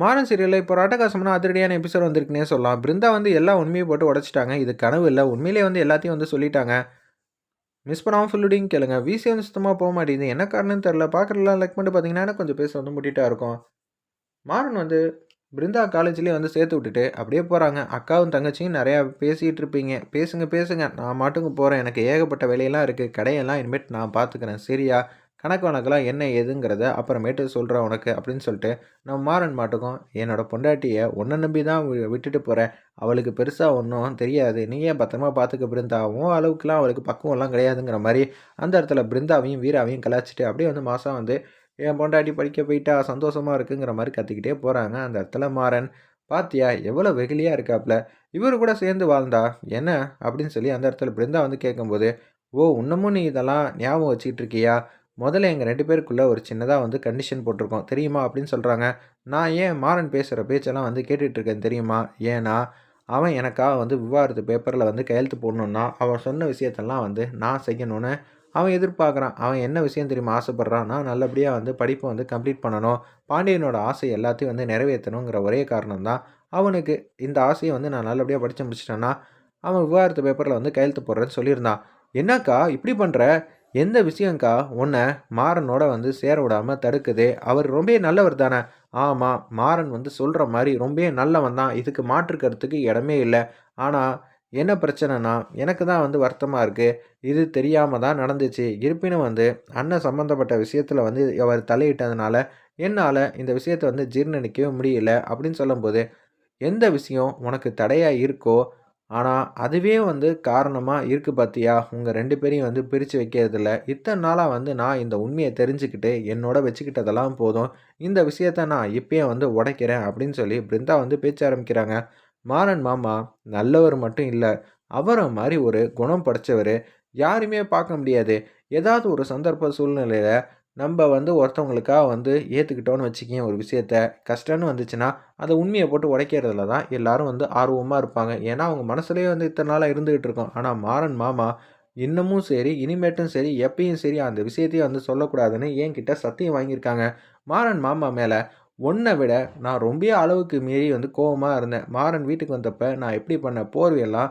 மாறன் சீரியலில் இப்போ ராட்டகாசம்னா அதிரடியான எபிசோட் வந்திருக்குன்னே சொல்லலாம். பிருந்தா வந்து எல்லா உண்மையும் போட்டு உடச்சிட்டாங்க. இது கனவு இல்லை. உண்மையிலே வந்து எல்லாத்தையும் வந்து சொல்லிட்டாங்க. மிஸ் பண்ணாமல் ஃபுல்லுடிங் கேளுங்க. விசி வந்து சுத்தமாக போக மாட்டேங்குது. என்ன காரணம்னு தெரில பார்க்குறதுலாம் லைக் பண்ணிட்டு பார்த்தீங்கன்னா கொஞ்சம் பேச வந்து முட்டிட்டா இருக்கும். மாறன் வந்து பிருந்தா காலேஜ்லேயே வந்து சேர்த்து விட்டுட்டு அப்படியே போகிறாங்க அக்காவும் தங்கச்சியும் நிறையா பேசிகிட்டு இருப்பீங்க. பேசுங்க பேசுங்க. நான் மாட்டுக்கு போகிறேன் எனக்கு ஏகப்பட்ட வேலையெல்லாம் இருக்குது கடையெல்லாம் இனிமேட் நான் பார்த்துக்கிறேன் சரியா? கணக்கு வணக்கெல்லாம் என்ன ஏதுங்கிறத அப்புறமேட்டு சொல்கிறேன் உனக்கு அப்படின்னு சொல்லிட்டு நம்ம மாறன் மாட்டுக்கும் என்னோட பொண்டாட்டியை ஒன்றை நம்பி தான் வி- விட்டுட்டு போகிறேன் அவளுக்கு பெருசாக ஒன்றும் தெரியாது. நீயே பத்திரமா பார்த்துக்க பிருந்தாவும் அளவுக்குலாம் அவளுக்கு பக்குவம்லாம் கிடையாதுங்கிற மாதிரி அந்த இடத்துல பிருந்தாவையும் வீராவையும் கலாச்சிட்டு அப்படியே வந்து மாதம் வந்து என் பொண்டாட்டி படிக்க போயிட்டா சந்தோஷமாக இருக்குங்கிற மாதிரி கற்றுக்கிட்டே போகிறாங்க அந்த இடத்துல மாறன் பாத்தியா எவ்வளோ வெகுலியாக இருக்காப்புல இவர் கூட சேர்ந்து வாழ்ந்தா என்ன? அப்படின்னு சொல்லி அந்த இடத்துல பிருந்தா வந்து கேட்கும்போது ஓ இன்னமும் நீ இதெல்லாம் ஞாபகம் வச்சுக்கிட்டு இருக்கியா? முதல்ல எங்கள் ரெண்டு பேருக்குள்ளே ஒரு சின்னதாக வந்து கண்டிஷன் போட்டிருக்கோம். தெரியுமா அப்படின்னு சொல்கிறாங்க நான் ஏன் மாறன் பேசுகிற பேச்செல்லாம் வந்து கேட்டுட்ருக்கேன் தெரியுமா? ஏன்னா அவன் எனக்காக வந்து விவாதத்து பேப்பரில் வந்து கையெழுத்து போடணுன்னா அவன் சொன்ன விஷயத்தெல்லாம் வந்து நான் செய்யணும்னு அவன் எதிர்பார்க்குறான். அவன் என்ன விஷயம் தெரியுமா ஆசைப்பட்றான்? நான் நல்லபடியாக வந்து படிப்பை வந்து கம்ப்ளீட் பண்ணணும். பாண்டியனோட ஆசை எல்லாத்தையும் வந்து நிறைவேற்றணுங்கிற ஒரே காரணம் தான் அவனுக்கு இந்த ஆசையை வந்து நான் நல்லபடியாக படித்து முடிச்சிட்டேன்னா அவன் விவாதத்து பேப்பரில் வந்து கையெழுத்து போடுறேன்னு சொல்லியிருந்தான். என்னக்கா இப்படி பண்ணுற எந்த விஷயங்க்கா உன்னை மாறனோட வந்து சேர விடாமல் தடுக்குது? அவர் ரொம்ப நல்லவர் தானே. ஆமாம் மாறன் வந்து சொல்கிற மாதிரி ரொம்ப நல்லவன் தான். இதுக்கு மாற்றுக்கிறதுக்கு இடமே இல்லை. ஆனால் என்ன பிரச்சனைனா எனக்கு தான் வந்து வருத்தமாக இருக்குது இது தெரியாமல் தான் நடந்துச்சு. இருப்பினும் வந்து அண்ணன் சம்மந்தப்பட்ட விஷயத்தில் வந்து அவர் தலையிட்டதுனால என்னால் இந்த விஷயத்தை வந்து ஜீர்ணிக்கவே முடியல அப்படின்னு சொல்லும்போது எந்த விஷயம் உனக்கு தடையாக இருக்கோ ஆனால் அதுவே வந்து காரணமாக இருக்குது பார்த்தியா உங்கள் ரெண்டு பேரையும் வந்து பிரித்து வைக்கிறதில்ல. இத்தனை நாளாக வந்து நான் இந்த உண்மையை தெரிஞ்சுக்கிட்டு என்னோட வச்சுக்கிட்டதெல்லாம் போதும். இந்த விஷயத்த நான் இப்பயே வந்து உடைக்கிறேன் அப்படின்னு சொல்லி பிருந்தா வந்து பேச்ச ஆரம்பிக்கிறாங்க. மாறன் மாமா நல்லவர் மட்டும் இல்லை. அவரை மாதிரி ஒரு குணம் படைச்சவர் யாருமே பார்க்க முடியாது. ஏதாவது ஒரு சந்தர்ப்ப சூழ்நிலையில் நம்ம வந்து ஒருத்தவங்களுக்காக வந்து ஏற்றுக்கிட்டோன்னு வச்சுக்கேன் ஒரு விஷயத்த. கஷ்டம்னு வந்துச்சுன்னா அதை உண்மையை போட்டு உடைக்கிறதுல தான் எல்லாரும் வந்து ஆர்வமாக இருப்பாங்க. ஏன்னா அவங்க மனசுலேயே வந்து இத்தனை நாளாக இருந்துகிட்டு இருக்கோம். ஆனால் மாறன் மாமா இன்னமும் சரி இனிமேட்டும் சரி எப்பயும் சரி அந்த விஷயத்தையும் வந்து சொல்லக்கூடாதுன்னு என்கிட்ட சத்தியம் வாங்கியிருக்காங்க. மாறன் மாமா மேலே ஒன்றை விட நான் ரொம்ப அளவுக்கு மீறி வந்து கோவமாக இருந்தேன். மாறன் வீட்டுக்கு வந்தப்போ நான் எப்படி பண்ண போர்வையெல்லாம்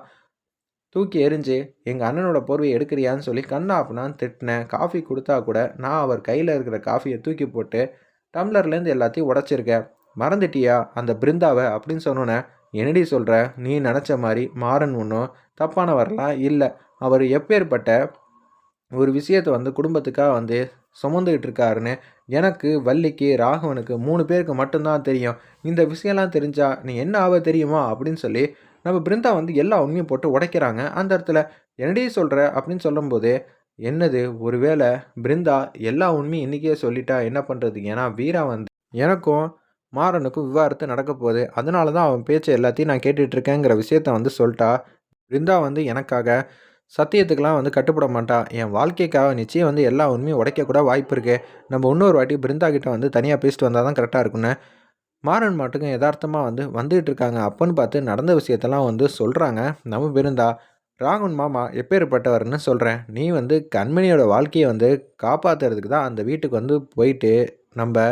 தூக்கி எரிஞ்சு எங்கள் அண்ணனோட போர்வையை எடுக்கிறியான்னு சொல்லி கண்ணா திட்டினேன். காஃபி கொடுத்தா கூட நான் அவர் கையில் இருக்கிற காஃபியை தூக்கி போட்டு டம்ளர்லேருந்து எல்லாத்தையும் உடச்சிருக்கேன். மறந்துட்டியா அந்த பிருந்தாவை? அப்படின்னு சொன்னோன்னே என்னடி சொல்கிற நீ நினச்ச மாதிரி மாறன் ஒன்றும் தப்பானவரெலாம் இல்லை. அவர் எப்பேற்பட்ட ஒரு விஷயத்தை வந்து குடும்பத்துக்காக வந்து சுமந்துக்கிட்டு இருக்காருன்னு எனக்கு வள்ளிக்கு ராகவனுக்கு மூணு பேருக்கு மட்டும்தான் தெரியும். இந்த விஷயம்லாம் தெரிஞ்சா நீ என்ன ஆவ தெரியுமா? அப்படின்னு சொல்லி நம்ம பிருந்தா வந்து எல்லா உண்மையும் போட்டு உடைக்கிறாங்க. அந்த இடத்துல என்னடி சொல்கிற அப்படின்னு சொல்லும்போது என்னது? ஒருவேளை பிருந்தா எல்லா உண்மையும் இன்றைக்கே சொல்லிட்டா என்ன பண்ணுறது ஏன்னா வீரா வந்து எனக்கும் மாறனுக்கும் விவாகரத்து நடக்க போகுது. அதனால தான் அவன் பேச்சை எல்லாத்தையும் நான் கேட்டுட்ருக்கேங்கிற விஷயத்த வந்து சொல்லிட்டா. பிருந்தா வந்து எனக்காக சத்தியத்துக்கெலாம் வந்து கட்டுப்பட மாட்டா. என் வாழ்க்கைக்காக நிச்சயம் வந்து எல்லா உண்மையும் உடைக்கக்கூட வாய்ப்பு இருக்குது நம்ம இன்னொரு வாட்டி பிருந்தா கிட்ட வந்து தனியாக பேசிட்டு வந்தால் தான் கரெக்டாக இருக்குன்னு மாறன் மாட்டுக்கும் யதார்த்தமாக வந்து வந்துகிட்டு இருக்காங்க அப்போன்னு பார்த்து நடந்த விஷயத்தெல்லாம் வந்து சொல்கிறாங்க நம்ம பிருந்தா ராகுன் மாமா எப்பேற்பட்டவர்னு சொல்கிறேன் நீ வந்து கண்மணியோட வாழ்க்கையை வந்து காப்பாற்றுறதுக்கு தான் அந்த வீட்டுக்கு வந்து போயிட்டு நம்ம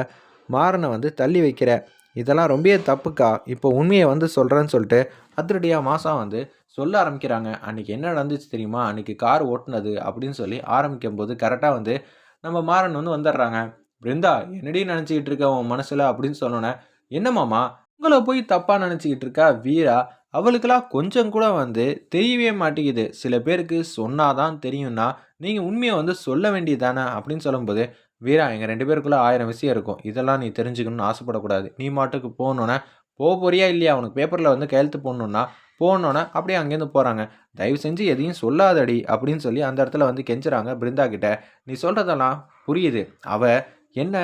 மாறனை வந்து தள்ளி வைக்கிற. இதெல்லாம் ரொம்ப தப்புக்கா? இப்போ உண்மையை வந்து சொல்கிறேன்னு சொல்லிட்டு அதிரடியாக மாதம் வந்து சொல்ல ஆரம்பிக்கிறாங்க. அன்றைக்கி என்ன நடந்துச்சு தெரியுமா? அன்றைக்கி கார் ஓட்டுனது அப்படின்னு சொல்லி ஆரம்பிக்கும் போது கரெக்டாக வந்து நம்ம மாறன் வந்து வந்துடுறாங்க. பிருந்தா என்னடி நினச்சிக்கிட்டு இருக்க உன் மனசில் அப்படின்னு சொன்னோன்னே என்னமாமா உங்களை போய் தப்பாக நினச்சிக்கிட்டு இருக்கா வீரா? அவளுக்கெல்லாம் கொஞ்சம் கூட வந்து தெரியவே மாட்டேங்குது. சில பேருக்கு சொன்னாதான் தெரியும்னா நீங்கள் உண்மையை வந்து சொல்ல வேண்டியதானே அப்படின்னு சொல்லும்போது வீரா எங்கள் ரெண்டு பேருக்குள்ளே ஆயிரம் விஷயம் இருக்கும். இதெல்லாம் நீ தெரிஞ்சுக்கணும்னு ஆசைப்படக்கூடாது. நீ மாட்டுக்கு போகணுன்னே போக போறியா இல்லையா? உனக்கு பேப்பரில் வந்து கையெழுத்து போடணுன்னா போனோன்னே அப்படியே அங்கேருந்து போகிறாங்க தயவு செஞ்சு எதையும் சொல்லாதடி அப்படின்னு சொல்லி அந்த இடத்துல வந்து கெஞ்சுறாங்க பிருந்தா கிட்ட. நீ சொல்கிறதெல்லாம் புரியுது. அவ என்ன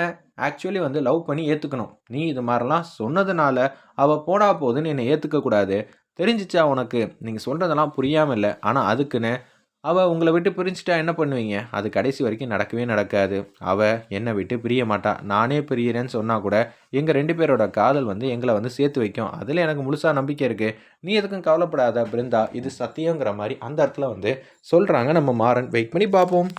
ஆக்சுவலி வந்து லவ் பண்ணி ஏற்றுக்கணும் நீ இது மாதிரிலாம் சொன்னதுனால அவள் போடா போதுன்னு என்னை ஏற்றுக்கக்கூடாது தெரிஞ்சிச்சா உனக்கு? நீங்கள் சொல்கிறதெல்லாம் புரியாமல் இல்லை. ஆனால் அதுக்குன்னு அவள் உங்களை விட்டு பிரிஞ்சுட்டா என்ன பண்ணுவீங்க? அது கடைசி வரைக்கும் நடக்கவே நடக்காது. அவள் என்னை விட்டு பிரிய மாட்டா. நானே பிரியறேன்னு சொன்னால் கூட எங்கள் ரெண்டு பேரோட காதல் வந்து எங்களை வந்து சேர்த்து வைக்கும். அதில் எனக்கு முழுசாக நம்பிக்கை இருக்குது நீ எதுக்கும் கவலைப்படாத பிருந்தா. இது சத்தியங்கிற மாதிரி அந்த இடத்துல வந்து சொல்கிறாங்க நம்ம மாறன். வெயிட் பண்ணி பார்ப்போம்.